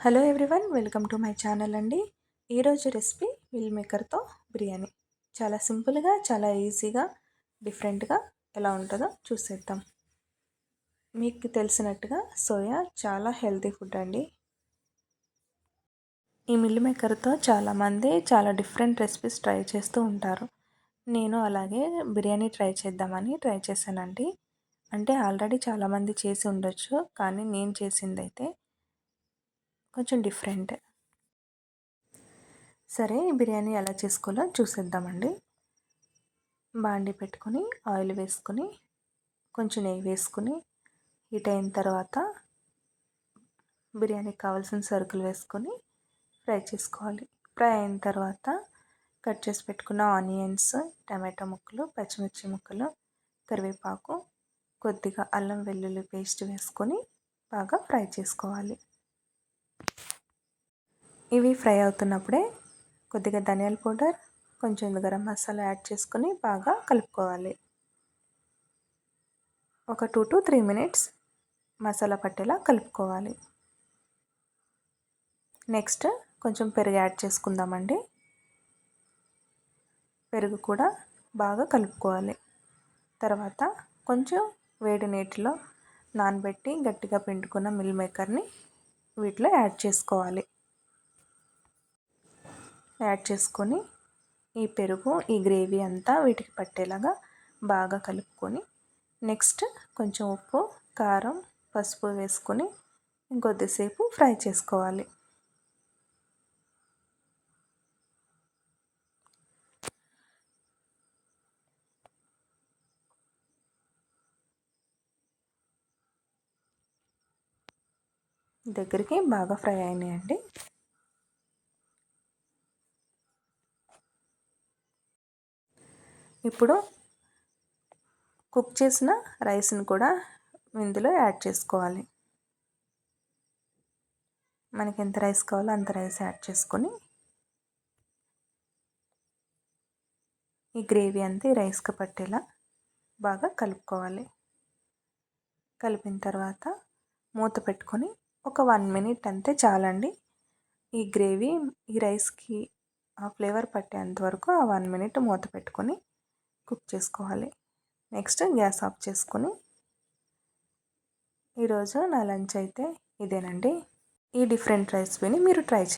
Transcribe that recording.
Hello everyone welcome to my channel అండి. ఈరోజు recipe mill మేకర్తో biryani. చాలా సింపుల్గా చాలా ఈజీగా డిఫరెంట్గా ఎలా ఉంటుందో చూసేద్దాం. మీకు తెలిసినట్టుగా సోయా చాలా హెల్తీ ఫుడ్ అండి. ఈ మిల్ మేకర్తో చాలామంది చాలా డిఫరెంట్ రెసిపీస్ ట్రై చేస్తూ ఉంటారు. నేను అలాగే బిర్యానీ ట్రై చేద్దామని ట్రై చేశానండి. అంటే ఆల్రెడీ చాలామంది చేసి ఉండొచ్చు కానీ నేను చేసింది అయితే కొంచెం డిఫరెంట్. సరే బిర్యానీ ఎలా చేసుకోవాలో చూసేద్దామండి. బాండి పెట్టుకొని ఆయిల్ వేసుకొని కొంచెం నెయ్యి వేసుకుని హీట్ అయిన తర్వాత బిర్యానీకి కావాల్సిన సరుకులు వేసుకొని ఫ్రై చేసుకోవాలి. ఫ్రై అయిన తర్వాత కట్ చేసి పెట్టుకున్న ఆనియన్స్ టమాటో ముక్కలు పచ్చిమిర్చి ముక్కలు కరివేపాకు కొద్దిగా అల్లం వెల్లుల్లి పేస్ట్ వేసుకొని బాగా ఫ్రై చేసుకోవాలి. ఇవి ఫ్రై అవుతున్నప్పుడే కొద్దిగా ధనియాల పౌడర్ కొంచెం గరం మసాలా యాడ్ చేసుకొని బాగా కలుపుకోవాలి. ఒక two to three minutes masala పట్టేలా కలుపుకోవాలి. నెక్స్ట్ కొంచెం పెరుగు యాడ్ చేసుకుందామండి. పెరుగు కూడా బాగా కలుపుకోవాలి. తర్వాత కొంచెం వేడి నీటిలో నానబెట్టి గట్టిగా పిండుకున్న మిల్ మేకర్ని వీటిలో యాడ్ చేసుకోవాలి. యాడ్ చేసుకొని ఈ పెరుగు ఈ గ్రేవీ అంతా వీటికి పట్టేలాగా బాగా కలుపుకొని నెక్స్ట్ కొంచెం ఉప్పు కారం పసుపు వేసుకొని ఇంకొద్దిసేపు ఫ్రై చేసుకోవాలి. దగ్గరికి బాగా ఫ్రై అయినాయండి. ఇప్పుడు కుక్ చేసిన రైస్ని కూడా ఇందులో యాడ్ చేసుకోవాలి. మనకి ఎంత రైస్ కావాలో అంత రైస్ యాడ్ చేసుకొని ఈ గ్రేవీ అంతా ఈ రైస్కి పట్టేలా బాగా కలుపుకోవాలి. కలిపిన తర్వాత మూత పెట్టుకొని ఒక వన్ మినిట్ అంతే చాలండి. ఈ గ్రేవీ ఈ రైస్కి ఆ ఫ్లేవర్ పట్టేంత వరకు ఆ వన్ మినిట్ మూత పెట్టుకొని కుక్ చేసుకోవాలి. నెక్స్ట్ గ్యాస్ ఆఫ్ చేసుకొని ఈరోజు నా లంచ్ అయితే ఇదేనండి. ఈ డిఫరెంట్ రెసిపీని మీరు ట్రై చేయండి